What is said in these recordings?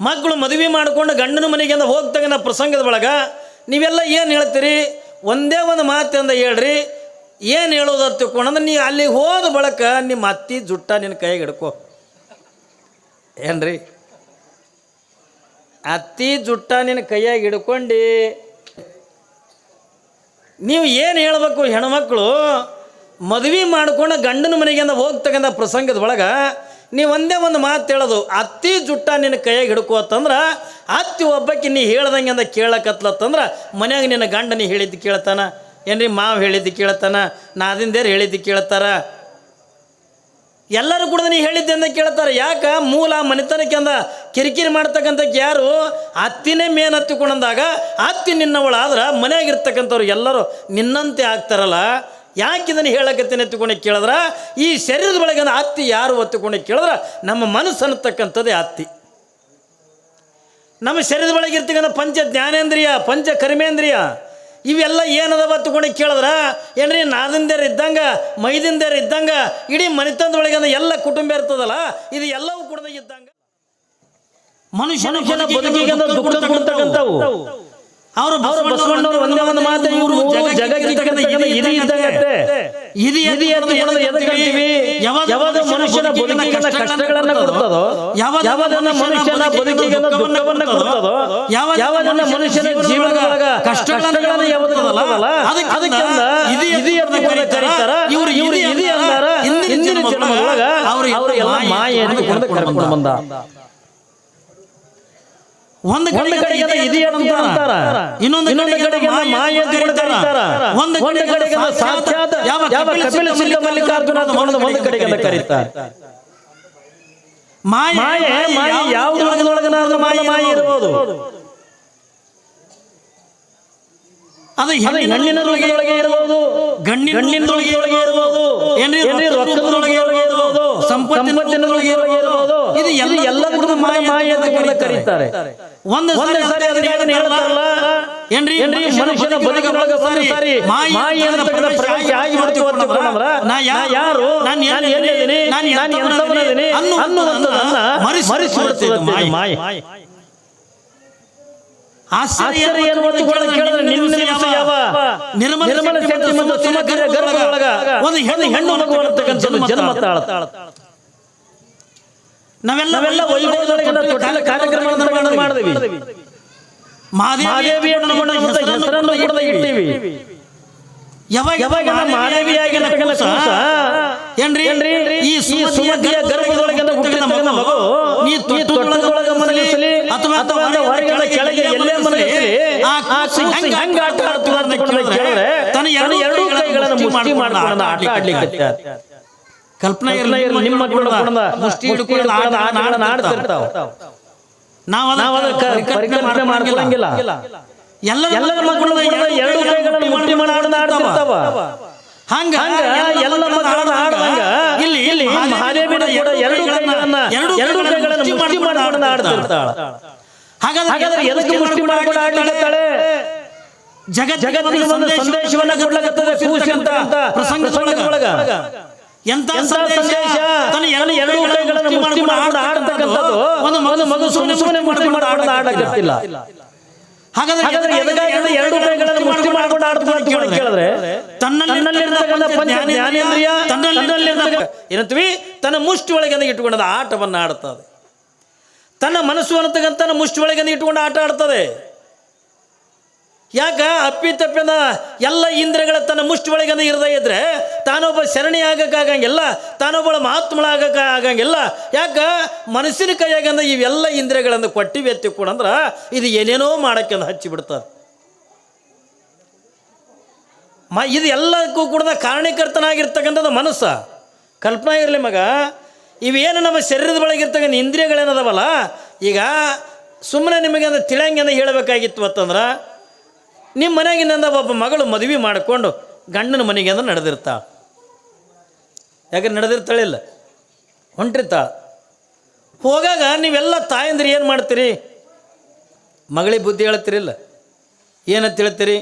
ಮಕ್ಕಳು ಮದುವೆ ಮಾಡಿಕೊಂಡು ಗಂಡನ ಮನೆಗೆಂದ ಹೋಗ್ತಕ್ಕಂಥ ಪ್ರಸಂಗದ ಒಳಗೆ, ನೀವೆಲ್ಲ ಏನು ಹೇಳ್ತೀರಿ? ಒಂದೇ ಒಂದು ಮಾತಿಂದ ಹೇಳ್ರಿ, ಏನು ಹೇಳೋದು ಅಂತ ತಿಳ್ಕೊಂಡ್ರೆ ನೀ ಅಲ್ಲಿಗೆ ಹೋದ ಬಳಕ ನಿಮ್ಮ ಅತ್ತಿ ಜುಟ್ಟ ನಿನ್ನ ಕೈಗೆ ಹಿಡ್ಕೊ. ಏನ್ರಿ? ಅತ್ತಿ ಜುಟ್ಟ ನಿನ್ನ ಕೈಯಾಗಿ ಹಿಡ್ಕೊಂಡು, ನೀವು ಏನು ಹೇಳಬೇಕು ಹೆಣ್ಮಕ್ಳು? ಮದುವೆ ಮಾಡ್ಕೊಂಡು ಗಂಡನ ಮನೆಗೆಂದ ಹೋಗ್ತಕ್ಕಂಥ ಪ್ರಸಂಗದ ಒಳಗೆ ನೀವು ಒಂದೇ ಒಂದು ಮಾತು ಹೇಳೋದು, ಅತ್ತಿ ಜುಟ್ಟ ನಿನ್ನ ಕೈಯಾಗಿ ಹಿಡ್ಕೋತಂದ್ರೆ ಅತ್ತಿ ಒಬ್ಬಕ್ಕೆ ನೀ ಹೇಳ್ದಂಗೆ ಅಂದ ಕೇಳಕತ್ಲತ್ತಂದ್ರೆ, ಮನ್ಯಾಗ ನಿನ್ನ ಗಂಡ ನೀ ಹೇಳಿದ್ದು ಕೇಳ್ತಾನ. ಏನ್ರಿ ಮಾವು ಹೇಳಿದ್ದು ಕೇಳ್ತಾನ, ನಾದಿಂದೇರು ಹೇಳಿದ್ದು ಕೇಳ್ತಾರ? ಎಲ್ಲರೂ ಕೂಡ ನೀ ಹೇಳಿದ್ದೆ ಅಂತ ಕೇಳ್ತಾರೆ. ಯಾಕೆ? ಮೂಲ ಮನೆತನಕ್ಕೆ ಅಂದ, ಕಿರಿಕಿರಿ ಮಾಡ್ತಕ್ಕಂಥ ಯಾರು? ಅತ್ತಿನೇ ಮೇನ್ ಹತ್ತಿಕೊಂಡಂದಾಗ ಅತ್ತಿ ನಿನ್ನವಳಾದ್ರೆ ಮನೆಯಾಗಿರ್ತಕ್ಕಂಥವ್ರು ಎಲ್ಲರೂ ನಿನ್ನಂತೆ ಆಗ್ತಾರಲ್ಲ. ಯಾಕೆ ಇದನ್ನು ಹೇಳಕತ್ತೇನೆ ಎತ್ತುಕೊಂಡು ಕೇಳಿದ್ರ ಈ ಶರೀರದ ಒಳಗಿನ ಅತ್ತಿ ಯಾರು ಒತ್ತುಕೊಂಡು ಕೇಳಿದ್ರೆ ನಮ್ಮ ಮನಸ್ಸು ಅನ್ನತಕ್ಕಂಥದ್ದೇ ಅತ್ತಿ. ನಮ್ಮ ಶರೀರದ ಒಳಗೆ ಇರ್ತಕ್ಕಂಥ ಪಂಚ ಜ್ಞಾನೇಂದ್ರಿಯ ಪಂಚ ಕರ್ಮೇಂದ್ರಿಯ ಇವೆಲ್ಲ ಏನದವ ತಗೊಂಡು ಕೇಳಿದ್ರ ಏನ್ರಿ ನಾದಿಂದೇರು ಇದ್ದಂಗ ಮೈದಿಂದೇರು ಇದ್ದಂಗ ಇಡೀ ಮನಿತನದೊಳಗಿನ ಎಲ್ಲ ಕುಟುಂಬ ಇರ್ತದಲ್ಲ ಇದು ಎಲ್ಲವೂ ಕೂಡ ಇದ್ದಂಗ. ಮನುಷ್ಯನ ಬದುಕಿಗೆ ದುಃಖ ಕೊಡ್ತಕ್ಕಂಥವು. ಅವರು ಬಸವಣ್ಣವರು ಒಂದೇ ಒಂದು ಮಾತು ಇವರು ಇದು ಇದ್ದಂಗತ್ತೆ ಇದು ಎಂದು ಯಾವಾಗ ಮನುಷ್ಯನ ಬದುಕಿಗೆ ಕಷ್ಟಗಳನ್ನ ಕೊಡ್ತದೋ? ಯಾವಾಗ ಮನುಷ್ಯನ ಬದುಕಿಗೆ ದುಃಖವನ್ನ ಕೊಡ್ತದೋ? ಯಾವಾಗ ಮನುಷ್ಯನ ಜೀವನದೊಳಗ ಕಷ್ಟಗಳನ್ನ ಯಾವ್ದಲ್ಲ ಅದಕ್ಕೆ ಇದು ಇದು ಎಂದು ಕರೀತಾರ ಇವರು ಇವರು ಇದು ಅಂದಾರ ಹಿಂದಿನ ಜನ್ಮದೊಳಗ ಅವರು ಅವರು ಎಲ್ಲ ಕರ್ಕೊಂಡು ಬಂದ. ಒಂದು ಕಡೆಗೆ ಇನ್ನೊಂದು ಇನ್ನೊಂದು ಕಡೆಗೆ ಮಾಯ ಅಂತ ಕೂಡ ಕರೀತಾರ. ಒಂದು ಒಂದು ಕಡೆಗೆ ಸಾಕ್ಷಾತ್ ಯಾವ ಕಪಿಲ ಸಿದ್ಧ ಮಲ್ಲಿಕಾರ್ಜುನ ಅಂತ ಒಂದು ಒಂದು ಕಡೆಗೆ ಅಂತ ಕರೀತಾರೆ. ಮಾಯ ಮಾಯ ಯಾವುದೊಳಗನೊಳಗನಾದ್ರೂ ಮಾಯ ಮಾಯ ಇರಬಹುದು ಅದು ಹೆಣ್ಣಿನೊಳಗೆ ಒಳಗೆ ಇರಬಹುದು ಗಣ್ಣಿನೊಳಗೆ ಒಳಗೆ ಇರಬಹುದು ಏನ್ರಿ ರೊಕ್ಕದೊಳಗೆ ಇರಬಹುದು ಸಂಪತ್ತಿನೊಳಗೆ ಇರಬಹುದು ಇದು ಎಲ್ಲ ಎಲ್ಲ ಕೂಡ ಮಾಯ ಮಾಯ ಅಂತ ಕರೀತಾರೆ. ಒಂದು ಸಾರಿ ಅದನ್ನ ಹೇಳ್ತಾರಲ್ಲ ಏನ್ರಿ ಏನ್ರಿ ಮನುಷ್ಯನ ಬದುಕಿನೊಳಗೆ ಒಂದು ಸಾರಿ ಮಾಯ ಅಂತ ಪ್ರವೇಶ ಆಗಿ ಬಿಡ್ತೀವಿ ಅಂತಂದ್ರ ನಾ ಯಾರು ನಾನು ನಾನು ನಾನು ಎಂತವನಿದ್ದೀನಿ ಅನ್ನುವಂಥದ್ದನ್ನ ಮರಿಸಿ ಬಿಡ್ತದೆ ಮಾಯ ಆಶ್ಚರ್ಯ ಏನು ಒತ್ತುಕೊಳ್ಳೋದು ಕೇಳಿದ್ರೆ ನಿನ್ನ ವಿಷಯ ಯಾವ ನಿರ್ಮಲ ನಿರ್ಮಲ ಶಕ್ತಿ ಮತ್ತು ಸುಮಧುರ ಗರ್ಭದೊಳಗ ಒಂದು ಹೆಣ್ಣು ಹೆಣ್ಣು ಮಗು ಜನ್ಮ ತಾಳ ನಾವೆಲ್ಲ ವೈಭವದ ಕಾರ್ಯಕ್ರಮಗಳನ್ನು ಮಾಡಿದ್ವಿ. ಮಹಾದೇವಿ ಹೆಸರನ್ನು ಕೂಡ ಇಟ್ಟಿವಿ ಯಾವಾಗ ಯಾವಾಗ ಮಹಾದೇವಿಯಾಗಿ ಏನ್ರಿ? ಏನ್ರಿ? ಈ ಸುಮತಿಯ ಗರ್ಭದೊಳಗೆ ಹುಟ್ಟಿದ ಮಗು ನೀ ತೊಟ್ಟದೊಳಗೆ ಮನಲಿಸಲಿ ಅಥವಾ ಅಥವಾ ಹೊರಗಿನ ಕೆಳಗೆ ಎಲ್ಲೇ ಮನಲಿಸಲಿ ಆ ಹೆಂಗ ಹೆಂಗ ಆಟ ಆಡ್ತೀವಿ ಅಂತ ಕೇಳಿದ್ರೆ ತನ್ನ ಎರಡು ಎರಡು ಕೈಗಳನ್ನು ಮುಷ್ಟಿ ಮಾಡ್ಕೊಂಡು ಆಟ ಆಡ್ಲಿಕ್ಕೆ ಕಲ್ಪನೆ ನಿಮ್ಮ ಮುಷ್ಟಿ ಹಿಡ್ಕೊಂಡು ನಾವು ಪರಿಕಲ್ಪನೆ ಮಾಡ್ಕೊಳಂಗಿಲ್ಲ. ಎಲ್ಲ ಎಲ್ಲರ ಮಕ್ಕಳು ಎರಡು ಕೈಗಳನ್ನು ಮುಷ್ಟಿ ಮಾಡಿ ಆಡ್ತಿರ್ತಾವ. ಹಂಗ ಹಂಗ ಎಲ್ಲ ಮಕ್ಕಳನ್ನ ಆಡ್ದಂಗ ಇಲ್ಲಿ ಇಲ್ಲಿ ಮಹಾದೇವಿನ ಕೂಡ ಎರಡು ಕೈಗಳನ್ನ ಎರಡು ಎರಡು ಕೈಗಳನ್ನು ಮುಷ್ಟಿ ಮಾಡ್ಕೊಂಡು ಆಡ್ತಿರ್ತಾಳ. ಹಾಗಾದ್ರೆ ಎದಕ್ಕೆ ಮುಷ್ಟಿ ಮಾಡ್ಕೊಂಡು ಆಡ್ಲಿಕತ್ತಾಳೆ ಜಗ ಜಗತ್ತಿಗೆ ಒಂದು ಸಂದೇಶವನ್ನ ಕೊಡ್ಲಾಗತ್ತದೆ ಕೂಸಿ ಅಂತ ಪ್ರಸಂಗದೊಳಗ ಎಂತ ಸಂದೇಶ? ತನ್ನ ಎರಡು ಎರಡು ಕೈಗಳನ್ನು ಮುಷ್ಟಿ ಮಾಡ್ಕೊಂಡು ಆಡ್ತಕ್ಕಂಥದ್ದು ಒಂದು ಮಗು ಮಗು ಸುಮ್ಮನೆ ಸುಮ್ಮನೆ ಮುಷ್ಟಿ ಮಾಡಿ ಆಡೋದು ಆಡಕ್ಕಿಲ್ಲ ಹಾಗಾದ್ರೆ ಎದಕ್ಕಾಗಿ ಎರಡು ಕೈಗಳನ್ನು ಮುಷ್ಟಿ ಮಾಡ್ಕೊಂಡು ಆಡ್ತಾರೆ ಅಂತ ಕೇಳಿದ್ರೆ ತನ್ನಲ್ಲಿರ್ತಕ್ಕಂಥ ಪಂಚ ಜ್ಞಾನೇಂದ್ರಿಯ ತನ್ನಲ್ಲಿ ಏನಂತೀವಿ ತನ್ನ ಮುಷ್ಟಿ ಒಳಗೆ ಇಟ್ಟುಕೊಂಡ ಆಟವನ್ನು ಆಡ್ತದೆ ತನ್ನ ಮನಸ್ಸು ಅನ್ನತಕ್ಕಂಥ ಮುಷ್ಟಿ ಒಳಗೆ ಇಟ್ಟುಕೊಂಡು ಆಟ ಆಡ್ತದೆ. ಯಾಕ ಅಪ್ಪಿ ತಪ್ಪಿನ ಎಲ್ಲ ಇಂದ್ರಗಳ ತನ್ನ ಮುಷ್ಟಿ ಒಳಗೆ ಇರದೇ ಇದ್ರೆ ತಾನೊಬ್ಬ ಶರಣಿ ಆಗಕ್ಕಾಗಂಗಿಲ್ಲ, ತಾನೊಬ್ಬಳ ಮಹಾತ್ಮಳ ಆಗಕ್ಕ ಆಗಂಗಿಲ್ಲ ಯಾಕ? ಮನಸ್ಸಿನ ಕೈಯಾಗಂದ ಇವೆಲ್ಲ ಇಂದ್ರಿಯಗಳನ್ನು ಕೊಟ್ಟಿವಿ ಅಂದ್ರೆ ಇದು ಏನೇನೋ ಮಾಡೋಕ್ಕೆ ಹಚ್ಚಿ ಬಿಡ್ತಾರೆ. ಮ, ಇದು ಎಲ್ಲಕ್ಕೂ ಕೂಡ ಕಾರಣೀಕರ್ತನಾಗಿರ್ತಕ್ಕಂಥದ್ದು ಮನಸ್ಸು. ಕಲ್ಪನಾ ಇರಲಿ ಮಗ, ಇವೇನು ನಮ್ಮ ಶರೀರದ ಒಳಗಿರ್ತಕ್ಕಂಥ ಇಂದ್ರಿಯಗಳೇನದವಲ್ಲ, ಈಗ ಸುಮ್ಮನೆ ನಿಮಗೆ ಅಂದ್ರೆ ತಿಳಿಯಂಗೆ ಹೇಳಬೇಕಾಗಿತ್ತು ಅಂತಂದ್ರೆ ನಿಮ್ಮ ಮನೆಯಾಗಿನಿಂದ ಒಬ್ಬ ಮಗಳು ಮದುವೆ ಮಾಡಿಕೊಂಡು ಗಂಡನ ಮನೆಗೆ ಅಂದ್ರೆ ನಡೆದಿರ್ತಾ? ಯಾಕೆ ನಡೆದಿರ್ತಾಳಿಲ್ಲ ಹೊಂಟಿರ್ತಾಳೆ ಹೋಗಾಗ ನೀವೆಲ್ಲ ತಾಯಂದ್ರೆ ಏನು ಮಾಡ್ತೀರಿ? ಮಗಳಿಗೆ ಬುದ್ಧಿ ಹೇಳ್ತಿರಿಲ್ಲ ಏನಂತ ಹೇಳ್ತೀರಿ?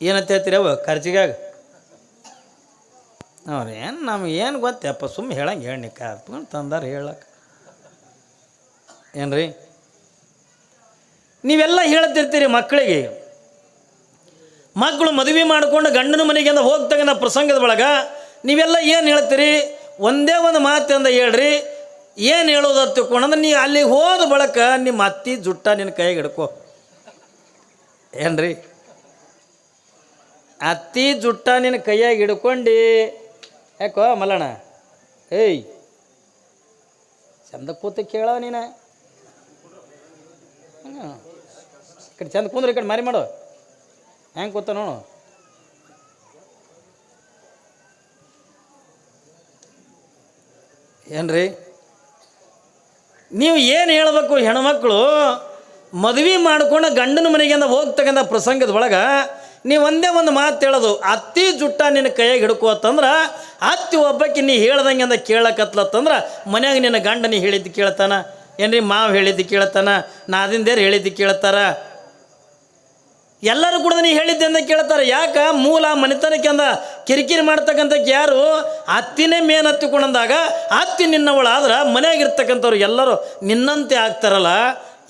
ಏನಂತ ಹೇಳ್ತೀರಿ ಅವ ಖರ್ಚಿಗಾಗ? ಅವ್ರು ಏನು ನಮ್ಗೆ ಏನು ಗೊತ್ತಪ್ಪ ಸುಮ್ಮನೆ ಹೇಳಂಗೆ ಹೇಳಿ ಕರ್ತ್ಕೊಂಡು ತಂದಾರ ಹೇಳಕ್ಕೆ ಏನ್ರಿ? ನೀವೆಲ್ಲ ಹೇಳ್ತಿರ್ತೀರಿ ಮಕ್ಕಳಿಗೆ. ಮಕ್ಕಳು ಮದುವೆ ಮಾಡಿಕೊಂಡು ಗಂಡನ ಮನೆಗೆ ಅಂತ ಹೋಗ್ತಕ್ಕಂಥ ಪ್ರಸಂಗದ ಒಳಗೆ ನೀವೆಲ್ಲ ಏನು ಹೇಳ್ತೀರಿ? ಒಂದೇ ಒಂದು ಮಾತಿಂದ ಹೇಳ್ರಿ. ಏನು ಹೇಳೋದು ತಿಳ್ಕೊಂಡಂದ್ರೆ ನೀ ಅಲ್ಲಿ ಹೋದ ಬಳಕ ನಿಮ್ಮ ಅತ್ತಿ ಜುಟ್ಟ ನಿನ್ನ ಕೈಗೆ ಹಿಡ್ಕೋ. ಏನ್ರಿ? ಅತ್ತಿ ಜುಟ್ಟ ನಿನ್ನ ಕೈಯಾಗಿ ಹಿಡ್ಕೊಂಡು. ಯಾಕೋ ಮಲ್ಲಣ್ಣ? ಏಯ್ ಚಂದ ಕೂತ ಕೇಳ ನೀನು? ಕಡೆ ಚಂದ ಕುಂದ್ರೆ ಈ ಕಡೆ ಮಾರಿ ಮಾಡು. ಹೆಂಗೆ ಕೂತ ನೋಡು. ಏನ್ರಿ? ನೀವು ಏನು ಹೇಳಬೇಕು ಹೆಣ್ಮಕ್ಳು? ಮದುವೆ ಮಾಡ್ಕೊಂಡು ಗಂಡನ ಮನೆಗೆ ಅಂತ ಹೋಗ್ತಕ್ಕಂಥ ಪ್ರಸಂಗದ ಒಳಗೆ ನೀವು ಒಂದೇ ಒಂದು ಮಾತು ಹೇಳೋದು, ಅತ್ತಿ ಜುಟ್ಟ ನಿನ್ನ ಕೈಯಾಗ ಹಿಡ್ಕೋತಂದ್ರೆ, ಅತ್ತಿ ಒಬ್ಬಕ್ಕೆ ನೀ ಹೇಳ್ದಂಗೆ ಅಂದ ಕೇಳಕತ್ಲತ್ತಂದ್ರೆ, ಮನ್ಯಾಗ ನಿನ್ನ ಗಂಡ ನೀ ಹೇಳಿದ್ದು ಕೇಳ್ತಾನ. ಏನ್ರಿ ಮಾವು ಹೇಳಿದ್ದು ಕೇಳ್ತಾನ ನಾದಿಂದೇರು ಹೇಳಿದ್ದು ಕೇಳ್ತಾರ? ಎಲ್ಲರೂ ಕೂಡ ನೀ ಹೇಳಿದ್ದೆ ಅಂತ ಕೇಳ್ತಾರೆ. ಯಾಕೆ? ಮೂಲ ಮನೆತನಕ್ಕೆ ಅಂದ. ಕಿರಿಕಿರಿ ಮಾಡ್ತಕ್ಕಂಥ ಯಾರು? ಅತ್ತಿನೇ ಮೇನ್ ಹತ್ತಿಕೊಂಡಂದಾಗ ಅತ್ತಿ ನಿನ್ನವಳಾದ್ರೆ ಮನೆಯಾಗಿರ್ತಕ್ಕಂಥವ್ರು ಎಲ್ಲರೂ ನಿನ್ನಂತೆ ಆಗ್ತಾರಲ್ಲ.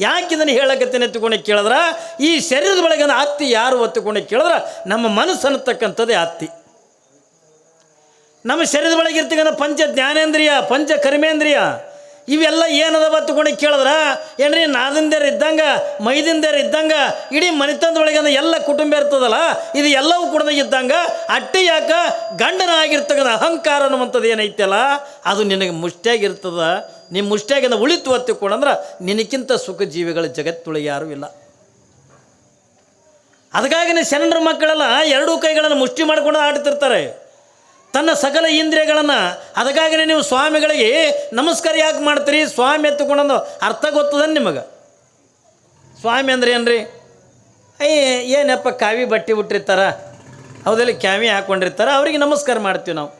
ಯಾಕೆ ಇದನ್ನು ಹೇಳಕತ್ತೇನೆ ಎತ್ತಿಕೊಂಡು ಕೇಳಿದ್ರ? ಈ ಶರೀರದ ಒಳಗೆ ಅತ್ತಿ ಯಾರು ಹೊತ್ತುಕೊಂಡು ಕೇಳಿದ್ರ? ನಮ್ಮ ಮನಸ್ಸು ಅನ್ನತಕ್ಕಂಥದ್ದೇ ಅತ್ತಿ. ನಮ್ಮ ಶರೀರದ ಒಳಗೆ ಇರ್ತಕ್ಕಂಥ ಪಂಚ ಜ್ಞಾನೇಂದ್ರಿಯ ಪಂಚ ಕರ್ಮೇಂದ್ರಿಯ ಇವೆಲ್ಲ ಏನದವ ತಗೊಂಡು ಕೇಳಿದ್ರ? ಏನ್ರಿ ನಾದಿಂದೇರು ಇದ್ದಂಗ ಮೈದಿಂದೇರು ಇದ್ದಂಗ, ಇಡೀ ಮನೆತನದೊಳಗೆ ಅಂದ್ರೆ ಎಲ್ಲ ಕುಟುಂಬ ಇರ್ತದಲ್ಲ, ಇದು ಎಲ್ಲವೂ ಕೂಡ ಇದ್ದಂಗ, ಅಟ್ಟಿ ಯಾಕ ಗಂಡನ ಆಗಿರ್ತಕ್ಕಂಥ ಅಹಂಕಾರ ಅನ್ನುವಂಥದ್ದು ಏನೈತಲ್ಲ, ಅದು ನಿನಗೆ ಮುಷ್ಟಿಯಾಗಿರ್ತದ. ನಿಮ್ಮ ಮುಷ್ಟಿಯಾಗಿಂದ ಉಳಿತು ಒತ್ತಿಕೊಂಡಂದ್ರೆ ನಿನಕ್ಕಿಂತ ಸುಖ ಜೀವಿಗಳ ಜಗತ್ತೊಳಗೆ ಯಾರೂ ಇಲ್ಲ. ಅದಕ್ಕಾಗಿನೇ ಶರಣರ ಮಕ್ಕಳೆಲ್ಲ ಎರಡೂ ಕೈಗಳನ್ನು ಮುಷ್ಟಿ ಮಾಡ್ಕೊಂಡು ಆಡ್ತಿರ್ತಾರೆ ತನ್ನ ಸಕಲ ಇಂದ್ರಿಯಗಳನ್ನು, ಅದಕ್ಕಾಗಿನೇ ನೀವು ಸ್ವಾಮಿಗಳಿಗೆ ನಮಸ್ಕಾರ ಯಾಕೆ ಮಾಡ್ತೀರಿ? ಸ್ವಾಮಿ ಎತ್ತುಕೊಂಡೊಂದು ಅರ್ಥ ಗೊತ್ತದ ನಿಮಗೆ? ಸ್ವಾಮಿ ಅಂದ್ರೆ ಏನ್ರಿ? ಅಯ್ಯ ಏನಪ್ಪ ಕಾವಿ ಬಟ್ಟೆ ಬಿಟ್ಟಿರ್ತಾರ ಹೌದಲ್ಲಿ ಕ್ಯಾವಿ ಹಾಕ್ಕೊಂಡಿರ್ತಾರ ಅವ್ರಿಗೆ ನಮಸ್ಕಾರ ಮಾಡ್ತೀವಿ ನಾವು.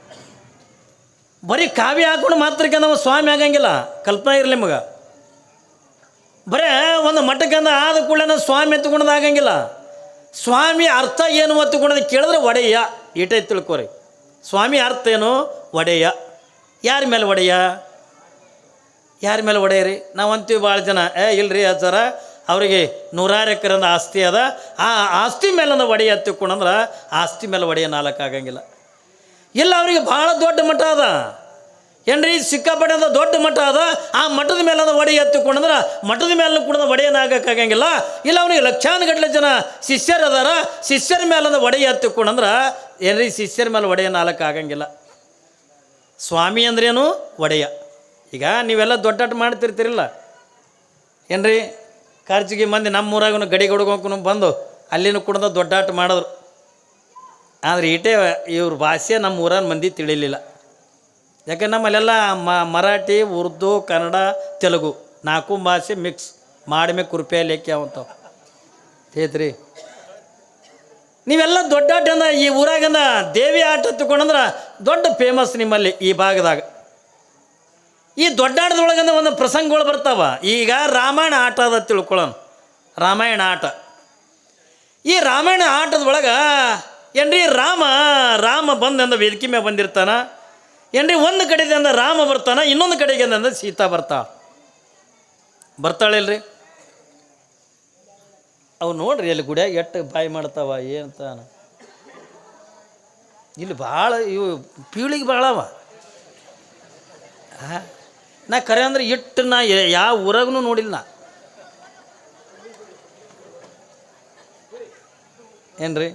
ಬರೀ ಕಾವಿ ಹಾಕೊಂಡು ಮಾತ್ರಕ್ಕೆ ನಾವು ಸ್ವಾಮಿ ಆಗಂಗಿಲ್ಲ, ಕಲ್ಪನೆ ಇರಲಿ ನಿಮಗೆ. ಬರೇ ಒಂದು ಮಠಕ್ಕಂದ ಆದ ಕೂಡಲೇ ಸ್ವಾಮಿ ಎತ್ತುಕೊಂಡದಾಗಂಗಿಲ್ಲ ಸ್ವಾಮಿ ಅರ್ಥ ಏನು ಒತ್ತುಕೊಂಡದ್ದು ಕೇಳಿದ್ರೆ ಒಡೆಯ, ಈಟೈ ತಿಳ್ಕೊರಿ. ಸ್ವಾಮಿ ಅರ್ಥ ಏನು? ಒಡೆಯ. ಯಾರ ಮೇಲೆ ಒಡೆಯ? ಯಾರ ಮೇಲೆ ಒಡೆಯರಿ? ನಾವು ಅಂತೀವಿ ಭಾಳ ಜನ. ಏ, ಇಲ್ರಿ ಅಜ್ಜರ, ಅವರಿಗೆ ನೂರಾರು ಎಕರೆಂದ ಆಸ್ತಿ ಅದ. ಆ ಆಸ್ತಿ ಮೇಲೆ ಒಡೆಯ ತಿಳ್ಕೊಂಡಂದ್ರೆ ಆಸ್ತಿ ಮೇಲೆ ಒಡೆಯ ನಾಲ್ಕು ಆಗಂಗಿಲ್ಲ ಇಲ್ಲ, ಅವರಿಗೆ ಭಾಳ ದೊಡ್ಡ ಮಠ ಅದ. ಏನ್ರಿ ಸಿಕ್ಕಾಪಟ್ಟೆ ಅಂದ್ರೆ ದೊಡ್ಡ ಮಠ ಅದ? ಆ ಮಠದ ಮೇಲೆ ಅದ ಒಡೆ ಎತ್ತಿಕೊಂಡಂದ್ರೆ ಮಠದ ಮೇಲೆ ಕೂಡ ಒಡೆಯನಾಗಕ್ಕಾಗಂಗಿಲ್ಲ ಇಲ್ಲ ಅವನಿಗೆ ಲಕ್ಷಾನುಗಟ್ಟಲೆ ಜನ ಶಿಷ್ಯರು ಅದಾರ. ಶಿಷ್ಯರ ಮೇಲೆ ಅದ ಒಡೆ ಎತ್ತಿಕೊಂಡಂದ್ರೆ ಏನ್ರಿ ಶಿಷ್ಯರ ಮೇಲೆ ಒಡೆಯ ಆಗಂಗಿಲ್ಲ ಸ್ವಾಮಿ ಅಂದ್ರೇನು? ಒಡೆಯ. ಈಗ ನೀವೆಲ್ಲ ದೊಡ್ಡಾಟ ಮಾಡ್ತಿರ್ತೀರಿಲ್ಲ. ಏನ್ರಿ? ಖರ್ಚಿಗೆ ಮಂದಿ ನಮ್ಮೂರಾಗೂ ಗಡಿ ಹುಡುಗಕ್ಕೂ ಬಂದು ಅಲ್ಲಿನೂ ಕೂಡ ದೊಡ್ಡಾಟ ಮಾಡಿದ್ರು. ಆದರೆ ಈಟೇ ಇವ್ರ ಭಾಷೆ ನಮ್ಮ ಊರಾಗ ಮಂದಿ ತಿಳಿಲಿಲ್ಲ. ಯಾಕೆ ನಮ್ಮಲ್ಲೆಲ್ಲ ಮರಾಠಿ, ಉರ್ದು, ಕನ್ನಡ, ತೆಲುಗು ನಾಲ್ಕು ಭಾಷೆ ಮಿಕ್ಸ್ ಮಾಡಿಮೆ ಕುರುಪೆ ಲೇಖ್ಯ ಅವಂತಾವ ಹೇತ್ರಿ ನೀವೆಲ್ಲ ದೊಡ್ಡ ಆಟ ಅಂದ್ರೆ ಈ ಊರಾಗಿಂದ ದೇವಿ ಆಟ ತಗೊಂಡಂದ್ರೆ ದೊಡ್ಡ ಫೇಮಸ್ ನಿಮ್ಮಲ್ಲಿ ಈ ಭಾಗದಾಗ. ಈ ದೊಡ್ಡಾಟದೊಳಗಂದ ಒಂದು ಪ್ರಸಂಗಗಳು ಬರ್ತಾವ. ಈಗ ರಾಮಾಯಣ ಆಟ ಅದ ತಿಳ್ಕೊಳ್ಳೋಣ ರಾಮಾಯಣ ಆಟ. ಈ ರಾಮಾಯಣ ಆಟದೊಳಗೆ ಏನ್ರಿ ರಾಮ ರಾಮ ಬಂದಂದ ವೇದಿಕೆ ಮೇಲೆ ಬಂದಿರ್ತಾನ. ಏನ್ರಿ ಒಂದು ಕಡೆದಿಂದ ರಾಮ ಬರ್ತಾನ, ಇನ್ನೊಂದು ಕಡೆಗೆ ಅಂದ ಸೀತಾ ಬರ್ತಾಳ ಬರ್ತಾಳಿಲ್ರಿ? ಅವು ನೋಡ್ರಿ ಅಲ್ಲಿ ಗುಡಿಯಾಗ ಎಟ್ಟು ಬಾಯಿ ಮಾಡ್ತಾವ ಏನಂತಾನ ಇಲ್ಲಿ ಭಾಳ ಇವು ಪೀಳಿಗೆ ಭಾಳ ಅವ ನಾ ಕರೆ ಅಂದ್ರೆ ಇಟ್ಟು ನಾ ಯಾವ ಊರಾಗೂ ನೋಡಿಲ್ಲ ನಾ. ಏನ್ರಿ?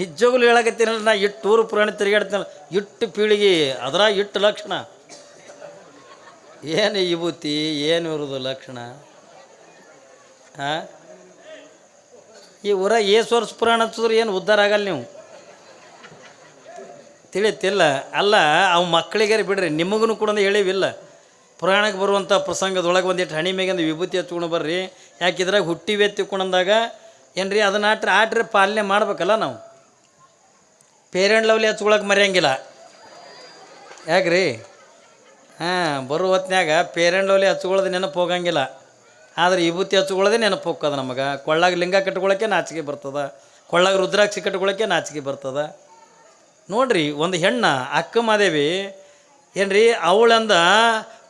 ನಿಜವಾಗ್ಲೂ ಹೇಳಕತ್ತೀನಲ್ಲ, ನಾ ಇಟ್ಟು ಊರು ಪುರಾಣ ತಿರುಗಾಡ್ತೀನಲ್ಲ, ಇಟ್ಟು ಪೀಳಿಗೆ ಅದರ ಇಟ್ಟು ಲಕ್ಷಣ. ಏನು ವಿಭೂತಿ, ಏನು ಇರೋದು ಲಕ್ಷಣ? ಹಾಂ ಈ ಊರ ಏಸು ವರ್ಷ ಪುರಾಣ ಹಚ್ಚಿದ್ರೆ ಏನು ಉದ್ಧಾರ ಆಗಲ್ಲ ನೀವು? ತಿಳಿತಿಲ್ಲ. ಅಲ್ಲ, ಅವು ಮಕ್ಕಳಿಗೆ ಬಿಡ್ರಿ ನಿಮಗೂ ಕೂಡ ಹೇಳಿವಿಲ್ಲ. ಪುರಾಣಕ್ಕೆ ಬರುವಂಥ ಪ್ರಸಂಗದೊಳಗೆ ಒಂದಿಟ್ಟು ಹಣಿ ಮೇಗಿಂದ ವಿಭೂತಿ ಹಚ್ಕೊಂಡು ಬರ್ರಿ. ಯಾಕಿದ್ರಾಗ ಹುಟ್ಟಿವೆ ತಿಳ್ಕೊಂಡಂದಾಗ ರೀ ಅದನ್ನ ಆಟ್ರೆ ಆಟ್ರೆ ಪಾಲನೆ ಮಾಡ್ಬೇಕಲ್ಲ ನಾವು? ಪೇರೆಂಟ್ ಲವ್ಲಿ ಹಚ್ಕೊಳಕ್ಕೆ ಮರೆಯಂಗಿಲ್ಲ. ಯಾಕ್ರಿ? ಹಾಂ, ಬರೋ ಹೊತ್ನ್ಯಾಗ ಪೇರೆಂಟ್ ಲವ್ಲಿ ಹಚ್ಕೊಳ್ಳೋದು ನೆನಪು ಹೋಗಂಗಿಲ್ಲ. ಆದ್ರೆ ವಿಭೂತಿ ಹಚ್ಕೊಳ್ಳೋದೇ ನೆನಪು ಹೋಗ್ತದೆ ನಮಗೆ. ಕೊಳ್ಳಾಗ ಲಿಂಗ ಕಟ್ಕೊಳಕ್ಕೆ ನಾಚಿಕೆ ಬರ್ತದ. ಕೊಳ್ಳಾಗ ರುದ್ರಾಕ್ಷಿ ಕಟ್ಕೊಳಕ್ಕೆ ನಾಚಿಕೆ ಬರ್ತದ. ನೋಡ್ರಿ, ಒಂದು ಹೆಣ್ಣ, ಅಕ್ಕ ಮಾದೇವಿ, ಏನ್ರಿ, ಅವಳಂದ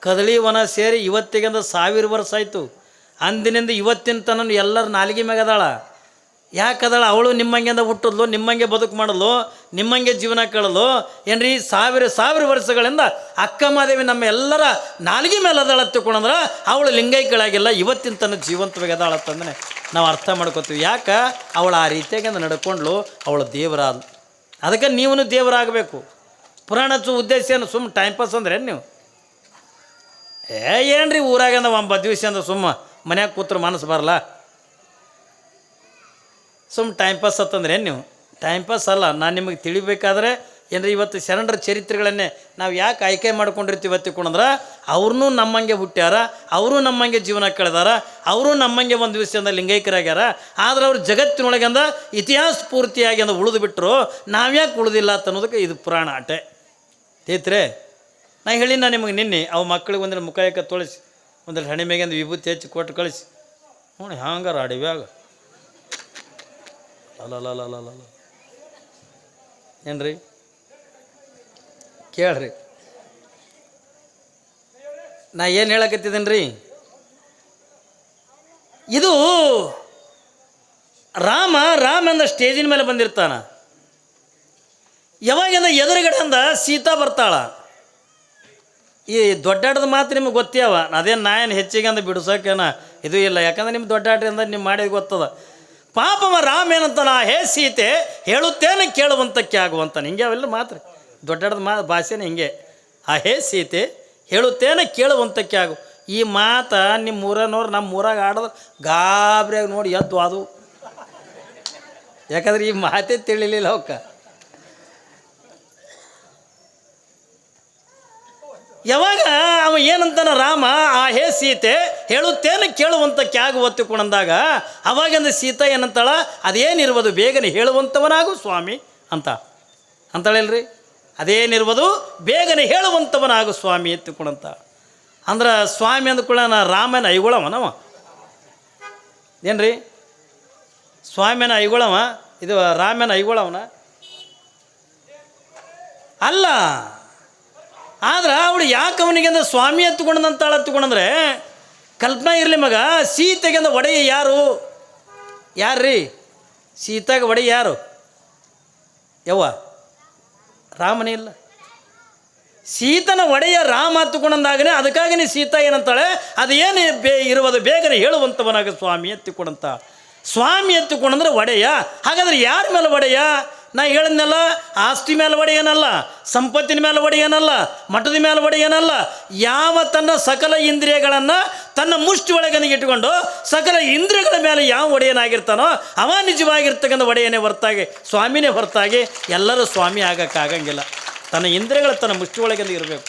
ಕದಳಿ ವನ ಸೇರಿ ಇವತ್ತಿಗೆಂದ ಸಾವಿರ ವರ್ಷ ಆಯಿತು. ಅಂದಿನಿಂದ ಇವತ್ತಿನ ತನನು ಎಲ್ಲರ ನಾಲಿಗೆ ಮ್ಯಾಗ ಅದಾಳ. ಯಾಕದಾಳ ಅವಳು ನಿಮ್ಮಂಗೆಂದ ಹುಟ್ಟಿದ್ಲು, ನಿಮ್ಮಂಗೆ ಬದುಕು ಮಾಡಲು ನಿಮ್ಮಂಗೆ ಜೀವನ ಕಳಲು ಏನ್ರಿ, ಸಾವಿರ ಸಾವಿರ ವರ್ಷಗಳಿಂದ ಅಕ್ಕ ಮಾದೇವಿ ನಮ್ಮ ಎಲ್ಲರ ನಾಲಿಗೆ ಮೇಲೆ ಅದಾಳ ತಿಳ್ಕೊಂಡ್ರೆ ಅವಳು ಲಿಂಗೈಕಳಾಗಿಲ್ಲ ಇವತ್ತಿನ ತನ್ನ ಜೀವಂತವಾಗಿ ಅದಾಳತ್ತಂದ್ರೆ ನಾವು ಅರ್ಥ ಮಾಡ್ಕೋತೀವಿ. ಯಾಕೆ? ಅವಳು ಆ ರೀತಿಯಾಗಿ ನಡ್ಕೊಂಡ್ಳು ಅವಳು ದೇವರಾದ. ಅದಕ್ಕೆ ನೀವೂ ದೇವರಾಗಬೇಕು. ಪುರಾಣ ಉದ್ದೇಶ ಏನು? ಸುಮ್ಮ ಟೈಮ್ ಪಾಸ್ ಅಂದ್ರೆ ನೀವು? ಏ, ಏನ್ರಿ ಊರಾಗಂದ ಒಂಬತ್ತು ದಿವಸ ಅಂದ್ರೆ ಸುಮ್ಮ, ಮನ್ಯಾಗ ಕೂತ್ರು ಮನಸ್ಸು ಬರಲ್ಲ? ಸುಮ್ಮ ಟೈಮ್ ಪಾಸ್ ಆತಂದ್ರೆ ಏನು ನೀವು? ಟೈಮ್ ಪಾಸ್ ಅಲ್ಲ, ನಾನು ನಿಮಗೆ ತಿಳಿಬೇಕಾದ್ರೆ ಏನ್ರಿ, ಇವತ್ತು ಶರಣರ ಚರಿತ್ರೆಗಳನ್ನೇ ನಾವು ಯಾಕೆ ಆಯ್ಕೆ ಮಾಡ್ಕೊಂಡಿರ್ತೀವಿ ತಿಳ್ಕೊಂಡ್ರೆ ಅವ್ರನ್ನೂ ನಮ್ಮಂಗೆ ಹುಟ್ಟ್ಯಾರ, ಅವರು ನಮ್ಮಂಗೆ ಜೀವನ ಕಳೆದಾರ, ಅವರು ನಮ್ಮಂಗೆ ಒಂದು ದಿವಸದಿಂದ ಲಿಂಗೈಕ್ಯರಾಗ್ಯಾರ, ಆದ್ರೆ ಅವ್ರು ಜಗತ್ತಿನೊಳಗಂದ ಇತಿಹಾಸ ಪೂರ್ತಿಯಾಗಿ ಅಂದ ಉಳಿದು ಬಿಟ್ಟರು ನಾವ್ಯಾಕೆ ಉಳಿದಿಲ್ಲ ಅಂತ ಅನ್ನೋದಕ್ಕೆ ಇದು ಪುರಾಣ ಆಟೆ. ತೇತ್ರೆ ನಾ ಹೇಳಿ ನಾನು ನಿಮಗೆ ನಿನ್ನೆ, ಅವು ಮಕ್ಕಳಿಗೆ ಒಂದಿನ ಮುಖ ಯಾಕೆ ತೊಳಸಿ, ಒಂದಿನ ಹಣೆ ಮೇಗಿಂದ ವಿಭೂತಿ ಹೆಚ್ಚಿ ಕೊಟ್ಟು ಕಳಿಸಿ. ನೋಡಿ ಹ್ಯಾಂಗಾರ ಅಡಿವ್ಯಾಗ ಅಲ್ಲ ಏನ್ರಿ? ಕೇಳ್ರಿ. ನಾ ಏನು ಹೇಳಕತ್ತಿದ್ದೇನೆ ರೀ ಇದು ರಾಮ ರಾಮ ಅಂದ ಸ್ಟೇಜಿನ ಮೇಲೆ ಬಂದಿರ್ತಾನ. ಯಾವಾಗಿಂದ ಎದುರುಗಡೆಯಿಂದ ಸೀತಾ ಬರ್ತಾಳ. ಈ ದೊಡ್ಡಾಟದ ಮಾತು ನಿಮ್ಗೆ ಗೊತ್ತೇವ ಅದೇನು ನಾ ಏನು ಹೆಚ್ಚಿಗೆ ಅಂದ ಬಿಡಿಸೋಕೇನ? ಇದು ಇಲ್ಲ. ಯಾಕಂದ್ರೆ ನಿಮ್ಮ ದೊಡ್ಡಾಟದಿಂದ ನಿಮ್ಮ ಮಾಡಿದ ಗೊತ್ತದ. ಪಾಪವ ರಾಮ ನಾ ಹೇ ಸೀತೆ ಹೇಳುತ್ತೇನೆ ಕೇಳುವಂತಕ್ಕೆ ಆಗುವಂತ ಹಿಂಗೆ ಅವೆಲ್ಲ ಮಾತ್ರ. ದೊಡ್ಡದ ಮಾ ಭಾಷೆನೇ ಹಿಂಗೆ. ಆ ಹೇ ಸೀತೆ ಹೇಳುತ್ತೇನೆ ಕೇಳುವಂತಕ್ಕೆ ಆಗು. ಈ ಮಾತ ನಿಮ್ಮ ಊರನವ್ರು ನಮ್ಮ ಊರಾಗ ಆಡೋದು ಗಾಬರಿಯಾಗಿ ನೋಡಿ ಎದ್ದು ಅದು. ಯಾಕಂದ್ರೆ ಈ ಮಾತೇ ತಿಳಿಲಿಲ್ಲ ಅವಕ್ಕ. ಯಾವಾಗ ಅವ ಏನಂತಾನ ರಾಮ, ಆ ಹೇ ಸೀತೆ ಹೇಳುತ್ತೇನೆ ಕೇಳುವಂತ ಕ್ಯಾಗು ಒತ್ತಿಕೊಂಡಂದಾಗ ಅವಾಗಿಂದ ಸೀತಾ ಏನಂತಾಳ? ಅದೇನಿರ್ಬೋದು ಬೇಗನೆ ಹೇಳುವಂಥವನಾಗು ಸ್ವಾಮಿ ಅಂತ. ಅಂತಾಳಲ್ರಿ ಅದೇನಿರ್ಬೋದು ಬೇಗನೆ ಹೇಳುವಂಥವನಾಗು ಸ್ವಾಮಿ ಎತ್ತಿಕೊಂಡಂತ. ಅಂದ್ರೆ ಸ್ವಾಮಿ ಅಂದ್ಕೊಳ್ಳ ನಾ ರಾಮನ ಐಗುಳವನವ. ಏನ್ರಿ? ಸ್ವಾಮಿನ ಐಗುಳವ, ಇದು ರಾಮನ ಐಗುಳವನ? ಅಲ್ಲ. ಆದ್ರೆ ಅವಳು ಯಾಕೆ ಅವನಿಗೆ ಅಂದ್ರೆ ಸ್ವಾಮಿ ಎತ್ತುಕೊಂಡಂತಾಳ ಎತ್ತುಕೊಂಡಂದ್ರೆ ಕಲ್ಪನಾ ಇರಲಿ ಮಗ ಸೀತೆಗೆಂದ ಒಡೆಯ ಯಾರು? ಯಾರ್ರೀ? ಸೀತಾಗ ಒಡೆಯ ಯಾರು? ಯವ್ವ, ರಾಮನೇ ಇಲ್ಲ. ಸೀತನ ಒಡೆಯ ರಾಮ ಹತ್ತುಕೊಂಡಂದಾಗನೇ ಅದಕ್ಕಾಗನೇ ಸೀತಾ ಏನಂತಾಳೆ? ಅದು ಏನು ಬೇ ಇರುವುದು ಬೇಗನೆ ಹೇಳುವಂಥವನಾಗ ಸ್ವಾಮಿ ಎತ್ತಿಕೊಂಡಂತ. ಸ್ವಾಮಿ ಎತ್ತಿಕೊಂಡಂದ್ರೆ ಒಡೆಯ. ಹಾಗಾದ್ರೆ ಯಾರ ಮೇಲೆ ಒಡೆಯ? ನಾ ಹೇಳಿದ್ನಲ್ಲ, ಆಸ್ತಿ ಮೇಲೆ ಒಡೆಯನಲ್ಲ ಸಂಪತ್ತಿನ ಮೇಲೆ ಒಡೆಯನಲ್ಲ ಮಠದ ಮೇಲೆ ಒಡೆಯನಲ್ಲ ಯಾವ ತನ್ನ ಸಕಲ ಇಂದ್ರಿಯಗಳನ್ನು ತನ್ನ ಮುಷ್ಟಿ ಒಳಗನೆ ಇಟ್ಟುಕೊಂಡು ಸಕಲ ಇಂದ್ರಿಯಗಳ ಮೇಲೆ ಯಾವ ಒಡೆಯನಾಗಿರ್ತಾನೋ, ಅವ ನಿಜವಾಗಿರ್ತಕ್ಕಂಥ ಒಡೆಯನೇ ಹೊರತಾಗಿ, ಸ್ವಾಮಿನೇ ಹೊರತಾಗಿ ಎಲ್ಲರೂ ಸ್ವಾಮಿ ಆಗೋಕ್ಕಾಗಂಗಿಲ್ಲ. ತನ್ನ ಇಂದ್ರಿಯಗಳು ತನ್ನ ಮುಷ್ಟಿ ಒಳಗನೆ ಇರಬೇಕು.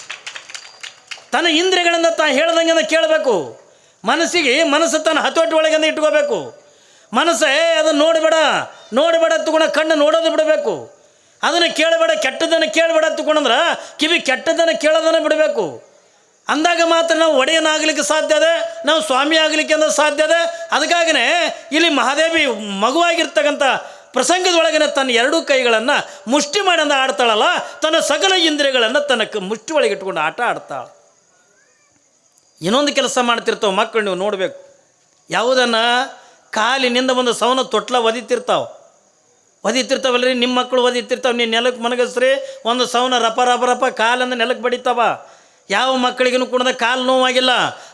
ತನ್ನ ಇಂದ್ರಿಯಗಳನ್ನು ತಾನು ಹೇಳ್ದಂಗೆ ಕೇಳಬೇಕು. ಮನಸ್ಸಿಗೆ ಮನಸ್ಸು ತನ್ನ ಹತೋಟಿ ಒಳಗಿಂದ ಇಟ್ಕೋಬೇಕು. ಮನಸ್ಸೇ ಅದನ್ನು ನೋಡಬೇಡ ನೋಡಬೇಡ ತಗೊಂಡ ಕಣ್ಣು ನೋಡೋದು ಬಿಡಬೇಕು. ಅದನ್ನು ಕೇಳಬೇಡ ಕೆಟ್ಟದನ್ನು ಕೇಳಬೇಡ ತಗೊಂಡಂದ್ರೆ ಕಿವಿ ಕೆಟ್ಟದನ್ನು ಕೇಳೋದನ್ನು ಬಿಡಬೇಕು. ಅಂದಾಗ ಮಾತ್ರ ನಾವು ಒಡೆಯನಾಗಲಿಕ್ಕೆ ಸಾಧ್ಯ ಇದೆ ನಾವು ಸ್ವಾಮಿ ಆಗಲಿಕ್ಕೆ ಅಂದ್ರೆ ಸಾಧ್ಯ ಇದೆ ಅದಕ್ಕಾಗನೇ ಇಲ್ಲಿ ಮಹಾದೇವಿ ಮಗುವಾಗಿರ್ತಕ್ಕಂಥ ಪ್ರಸಂಗದೊಳಗಿನ ತನ್ನ ಎರಡೂ ಕೈಗಳನ್ನು ಮುಷ್ಟಿ ಮಾಡಿಂದ ಆಡ್ತಾಳಲ್ಲ, ತನ್ನ ಸಕಲ ಇಂದ್ರಿಯಗಳನ್ನು ತನ್ನ ಮುಷ್ಟಿ ಒಳಗೆ ಇಟ್ಕೊಂಡು ಆಟ ಆಡ್ತಾಳೆ. ಇನ್ನೊಂದು ಕೆಲಸ ಮಾಡ್ತಿರ್ತಾವೆ ಮಕ್ಕಳು, ನೀವು ನೋಡಬೇಕು. ಯಾವುದನ್ನು ಕಾಲಿನಿಂದ ಒಂದು ಸವನ ತೊಟ್ಲ ಒದಿತಿರ್ತಾವೆ. ಒದಿತಿರ್ತಾವಲ್ಲ ರೀ ನಿಮ್ಮ ಮಕ್ಕಳು ಒದಿತಿರ್ತಾವೆ. ನೀನು ನೆಲಕ್ಕೆ ಮನಗಸ್ರಿ ಒಂದು ಸವನ ರಪ ರಪ ರಪ ಕಾಲಂದ ನೆಲಕ್ಕೆ ಬಡಿತಾವ. ಯಾವ ಮಕ್ಕಳಿಗೂ ಕೂಡ ಕಾಲು ನೋವಾಗಿಲ್ಲ.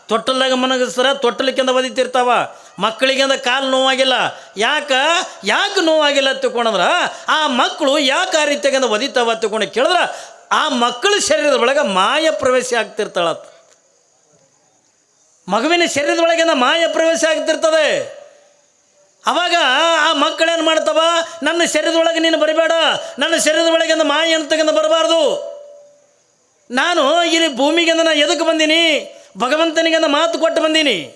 ತೊಟ್ಟಲ್ದಾಗ ಮನಗಸ್ರ ತೊಟ್ಟಲಿಕ್ಕಿಂದ ಒದಿತಿರ್ತಾವ. ಮಕ್ಕಳಿಗಿಂದ ಕಾಲು ನೋವಾಗಿಲ್ಲ. ಯಾಕೆ? ಯಾಕೆ ನೋವಾಗಿಲ್ಲ ತಿಳ್ಕೊಂಡ್ರೆ ಆ ಮಕ್ಕಳು ಯಾಕೆ ಆ ರೀತಿಯಾಗಿಂದ ಒದಿತಾವ ತಿಳ್ಕೊಂಡು ಕೇಳಿದ್ರೆ, ಆ ಮಕ್ಕಳ ಶರೀರದ ಒಳಗೆ ಮಾಯ ಪ್ರವೇಶ ಆಗ್ತಿರ್ತಾಳತ್ತ ಮಗುವಿನ ಶರೀರದೊಳಗಿಂದ ಮಾಯ ಪ್ರವೇಶ ಆಗ್ತಿರ್ತದೆ. ಅವಾಗ ಆ ಮಕ್ಕಳೇನು ಮಾಡ್ತಾವ? ನನ್ನ ಶರೀರದೊಳಗೆ ನೀನು ಬರಬೇಡ. ನನ್ನ ಶರೀರದೊಳಗಿಂದ ಮಾಯ ಅಂತಕ್ಕಂಥ ಬರಬಾರ್ದು. ನಾನು ಇಲ್ಲಿ ಭೂಮಿಗೆ ನಾನು ಎದಕ್ಕೆ ಬಂದೀನಿ? ಭಗವಂತನಿಗೆ ಮಾತು ಕೊಟ್ಟು ಬಂದೀನಿ.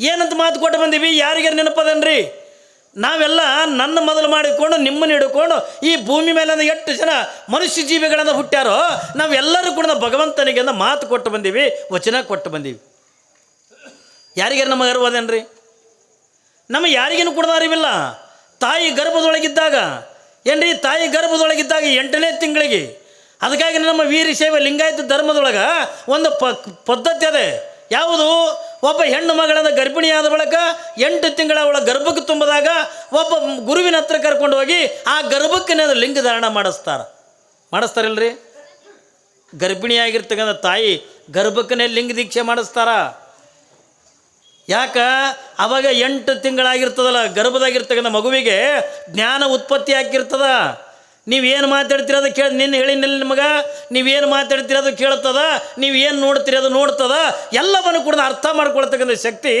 ಏನಂತ ಮಾತು ಕೊಟ್ಟು ಬಂದೀವಿ? ಯಾರಿಗೆ ನೆನಪದನ್ರಿ? ನಾವೆಲ್ಲ ನನ್ನ ಮೊದಲು ಮಾಡಿಕೊಂಡು, ನಿಮ್ಮನ್ನು ಹಿಡ್ಕೊಂಡು, ಈ ಭೂಮಿ ಮೇಲೆ ಎಷ್ಟು ಜನ ಮನುಷ್ಯ ಜೀವಿಗಳನ್ನು ಹುಟ್ಟ್ಯಾರೋ, ನಾವೆಲ್ಲರೂ ಕೂಡ ಭಗವಂತನಿಗೆ ಮಾತು ಕೊಟ್ಟು ಬಂದೀವಿ, ವಚನ ಕೊಟ್ಟು ಬಂದೀವಿ. ಯಾರಿಗಾರು ನಮಗೆ ಅರಿವದೇನ್ರಿ ನಮ್ಮ ಯಾರಿಗೇನು ಕೂಡ ಅರಿವಿಲ್ಲ? ತಾಯಿ ಗರ್ಭದೊಳಗಿದ್ದಾಗ, ಏನ್ರಿ ತಾಯಿ ಗರ್ಭದೊಳಗಿದ್ದಾಗ ಎಂಟನೇ ತಿಂಗಳಿಗೆ? ಅದಕ್ಕಾಗಿ ನಮ್ಮ ವೀರ ಸೇವೆ ಲಿಂಗಾಯತ ಧರ್ಮದೊಳಗೆ ಒಂದು ಪ, ಪದ್ಧತಿ ಅದೇ. ಯಾವುದು? ಒಬ್ಬ ಹೆಣ್ಣು ಮಗಳನ್ನ ಗರ್ಭಿಣಿಯಾದ ಬಳಿಕ ಎಂಟು ತಿಂಗಳ ಅವಳ ಗರ್ಭಕ್ಕೆ ತುಂಬಿದಾಗ ಒಬ್ಬ ಗುರುವಿನ ಹತ್ರ ಕರ್ಕೊಂಡು ಹೋಗಿ ಆ ಗರ್ಭಕ್ಕೆ ಲಿಂಗ ಧಾರಣ ಮಾಡಿಸ್ತಾರೆ. ಮಾಡಿಸ್ತಾರಿಲ್ರಿ? ಗರ್ಭಿಣಿಯಾಗಿರ್ತಕ್ಕಂಥ ತಾಯಿ ಗರ್ಭಕ್ಕನೇ ಲಿಂಗ ದೀಕ್ಷೆ ಮಾಡಿಸ್ತಾರ. ಯಾಕ? ಅವಾಗ ಎಂಟು ತಿಂಗಳಾಗಿರ್ತದಲ್ಲ, ಗರ್ಭದಾಗಿರ್ತಕ್ಕಂಥ ಮಗುವಿಗೆ ಜ್ಞಾನ ಉತ್ಪತ್ತಿ ಆಗಿರ್ತದ. ನೀವೇನು ಮಾತಾಡ್ತೀರ ಅದು ಕೇಳಿ, ನಿನ್ನ ಹೇಳಿನಲ್ಲಿ ನಿಮಗೆ ನೀವೇನು ಮಾತಾಡ್ತೀರ ಅದು ಕೇಳ್ತದ ನೀವೇನು ನೋಡ್ತೀರಿ ಅದು ನೋಡ್ತದ, ಎಲ್ಲವನ್ನು ಕೂಡ ಅರ್ಥ ಮಾಡ್ಕೊಳ್ತಕ್ಕಂಥ ಶಕ್ತಿ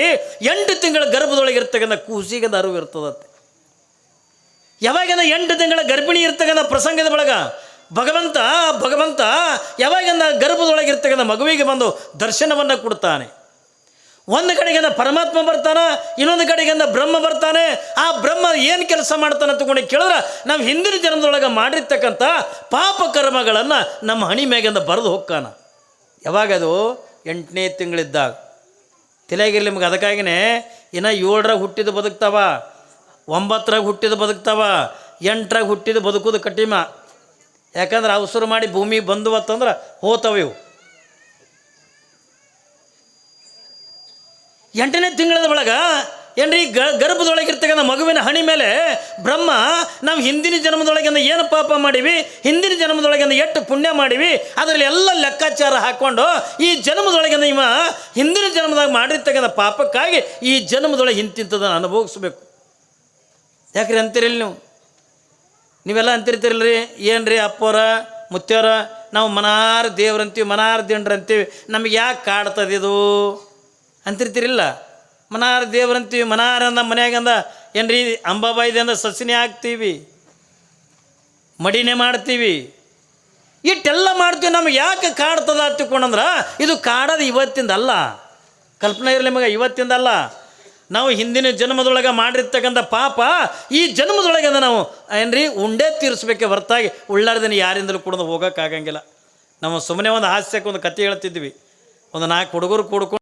ಎಂಟು ತಿಂಗಳ ಗರ್ಭದೊಳಗೆ ಇರ್ತಕ್ಕಂಥ ಕೂಸಿಗೆ ಅರಿವು ಇರ್ತದತ್ತೆ ಯಾವಾಗಿಂದ ಎಂಟು ತಿಂಗಳ ಗರ್ಭಿಣಿ ಇರ್ತಕ್ಕಂಥ ಪ್ರಸಂಗದ ಬಳಗ, ಭಗವಂತ ಭಗವಂತ ಯಾವಾಗಿಂದ ಗರ್ಭದೊಳಗೆ ಇರ್ತಕ್ಕಂಥ ಮಗುವಿಗೆ ಬಂದು ದರ್ಶನವನ್ನು ಕೊಡ್ತಾನೆ. ಒಂದು ಕಡೆಗಿಂದ ಪರಮಾತ್ಮ ಬರ್ತಾನ, ಇನ್ನೊಂದು ಕಡೆಗಿಂದ ಬ್ರಹ್ಮ ಬರ್ತಾನೆ. ಆ ಬ್ರಹ್ಮ ಏನು ಕೆಲಸ ಮಾಡ್ತಾನೆ ತಗೊಂಡು ಕೇಳಿದ್ರೆ, ನಾವು ಹಿಂದಿನ ಜನ್ಮದೊಳಗೆ ಮಾಡಿರ್ತಕ್ಕಂಥ ಪಾಪ ಕರ್ಮಗಳನ್ನು ನಮ್ಮ ಹಣಿ ಮ್ಯಾಗಿಂದ ಬರೆದು ಹೋಗ್ಕಾನ ಯಾವಾಗದು ಎಂಟನೇ ತಿಂಗಳಿದ್ದಾಗ. ತಲೆಯಾಗಿರಲಿ ನಿಮ್ಗೆ ಅದಕ್ಕಾಗಿನೇ, ಇನ್ನು ಏಳರಾಗ ಹುಟ್ಟಿದ ಬದುಕ್ತಾವ, ಒಂಬತ್ತರಾಗ ಹುಟ್ಟಿದ ಬದುಕ್ತಾವ, ಎಂಟರಾಗ ಹುಟ್ಟಿದ ಬದುಕೋದು ಕಠಿಮ ಯಾಕಂದ್ರೆ ಅವಸರ ಮಾಡಿ ಭೂಮಿ ಬಂದು ಅಂತಂದ್ರೆ ಹೋತವ ಇವು. ಎಂಟನೇ ತಿಂಗಳದ ಒಳಗೆ ಏನ್ರಿ ಗ, ಗರ್ಭದೊಳಗಿರ್ತಕ್ಕಂಥ ಮಗುವಿನ ಹಣಿ ಮೇಲೆ ಬ್ರಹ್ಮ, ನಾವು ಹಿಂದಿನ ಜನ್ಮದೊಳಗಿಂದ ಏನು ಪಾಪ ಮಾಡೀವಿ? ಹಿಂದಿನ ಜನ್ಮದೊಳಗಿಂದ ಎಷ್ಟು ಪುಣ್ಯ ಮಾಡೀವಿ? ಅದರಲ್ಲಿ ಎಲ್ಲ ಲೆಕ್ಕಾಚಾರ ಹಾಕ್ಕೊಂಡು ಈ ಜನ್ಮದೊಳಗಿಂದ ಇವ ಹಿಂದಿನ ಜನ್ಮದಾಗ ಮಾಡಿರ್ತಕ್ಕಂಥ ಪಾಪಕ್ಕಾಗಿ ಈ ಜನ್ಮದೊಳಗೆ ಹಿಂತಿಂತದನ್ನು ಅನುಭವಿಸ್ಬೇಕು. ಯಾಕ್ರಿ ಅಂತೀರಿಲ್ಲ ನೀವು? ನೀವೆಲ್ಲ ಅಂತಿರ್ತೀರಲ್ರಿ? ರೀ ಅಪ್ಪೋರ ಮುತ್ತೋರ ನಾವು ಮನಾರ ದೇವ್ರಂತೀವಿ, ಮನಾರ ದಿಂಡ್ರಂತೀವಿ. ನಮಗೆ ಯಾಕೆ ಕಾಡ್ತದೆ ಇದು? ಅಂತಿರ್ತೀರಿಲ್ಲ. ಮನಾರ ದೇವ್ರಂತೀವಿ, ಮನಾರ ಅಂದ ಮನ್ಯಾಗಂದ ಏನ್ರಿ ಅಂಬಾಬಾಯಿದಿಂದ ಸಸಿನೇ ಹಾಕ್ತೀವಿ, ಮಡಿನೆ ಮಾಡ್ತೀವಿ. ಇಟ್ಟೆಲ್ಲ ಮಾಡ್ತೀವಿ, ನಮ್ಗೆ ಯಾಕೆ ಕಾಡ್ತದ ತಿಳ್ಕೊಂಡಂದ್ರೆ ಇದು ಕಾಡೋದು ಇವತ್ತಿಂದ ಅಲ್ಲ. ಕಲ್ಪನೆ ಇರಲಿ ಮಗ, ಇವತ್ತಿಂದ ಅಲ್ಲ. ನಾವು ಹಿಂದಿನ ಜನ್ಮದೊಳಗೆ ಮಾಡಿರ್ತಕ್ಕಂಥ ಪಾಪ, ಈ ಜನ್ಮದೊಳಗೆ ನಾವು, ಏನ್ರಿ, ಉಂಡೆ ತೀರಿಸ್ಬೇಕೆ ಹೊರತಾಗಿ ಉಳ್ಳಾರ್ದಿನ ಯಾರಿಂದಲೂ ಕೂಡ ಹೋಗೋಕ್ಕಾಗಂಗಿಲ್ಲ ನಾವು ಸುಮ್ಮನೆ ಒಂದು ಹಾಸ್ಯಕ್ಕೆ ಒಂದು ಕತೆ ಹೇಳ್ತಿದ್ವಿ. ಒಂದು ನಾಲ್ಕು ಹುಡುಗರು ಕೂಡ್ಕೊಂಡು